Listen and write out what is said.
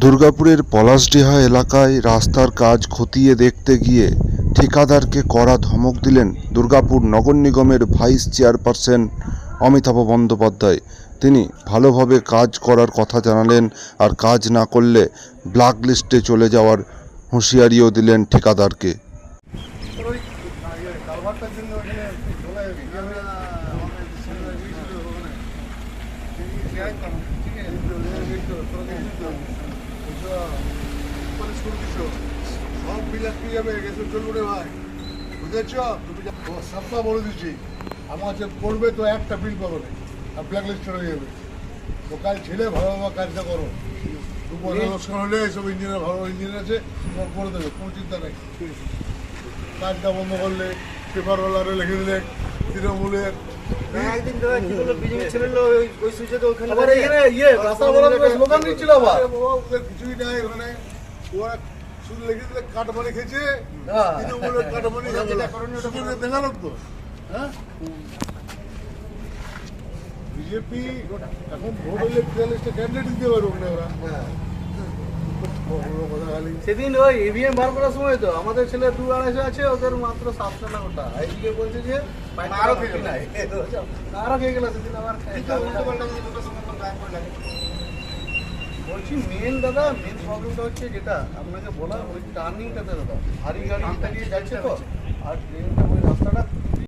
দুর্গাপুরের পলাশডিহা এলাকায় রাস্তার কাজ খতিয়ে দেখতে গিয়ে ঠিকাদারকে কড়া ধমক দিলেন দুর্গাপুর নগর নিগমের ভাইস চেয়ারপারসন অমিতাভ বন্দ্যোপাধ্যায়। তিনি ভালোভাবে কাজ করার কথা জানালেন আর কাজ না করলে ব্ল্যাক লিস্টে চলে যাওয়ার হুঁশিয়ারিও দিলেন ঠিকাদারকে। ওই কালভারটার ওখানে ভাই বুঝেছ তুমি যা- সবটা বলে দিচ্ছি আমার কাছে পড়বে তো একটা বিল পাবো না আর ব্ল্যাক লিস্ট হয়ে যাবে তো ছেলে ভালোভাবে কাজটা করো দুপুর নমস্কার হলে এইসব ইঞ্জিনিয়ার ভালো ইঞ্জিনিয়ার আছে তোমার দেবে কোনো চিন্তা নেই কাজটা বন্ধ করলে পেপারওয়ালারে লিখে দিলে তৃণমূলের একদিন বিজেপি ছেলেগুলো ওই সুইচে ওখানে ইয়ে আবার ওদের কিছুই নাই ওখানে ওরা শুধু লিখে দিলে কাটমানি খেয়েছে তৃণমূলের কাটমানি শুধু তো হ্যাঁ? বিজেপি এখন ভোট হলে বিয়াল্লিশটা ক্যান্ডিডেট দিতে পারবে ওখানে ওরা। বড় বড় কথা খালি সেদিন ওই ইভিএম বার করার সময় তো আমাদের ছেলে দু আড়াইশো আছে ওদের মাত্র সাতশো না ওটা। এইদিকে বলছে যে আরও খেয়ে গেল। আরও খেয়ে গেল সেদিন আবার বলছি মেন দাদা মেন প্রবলেমটা হচ্ছে যেটা আপনাকে বলা ওই টার্নিংটাতে দাদা ভারী গাড়ি দিয়ে যাচ্ছে তো আর ট্রেনটা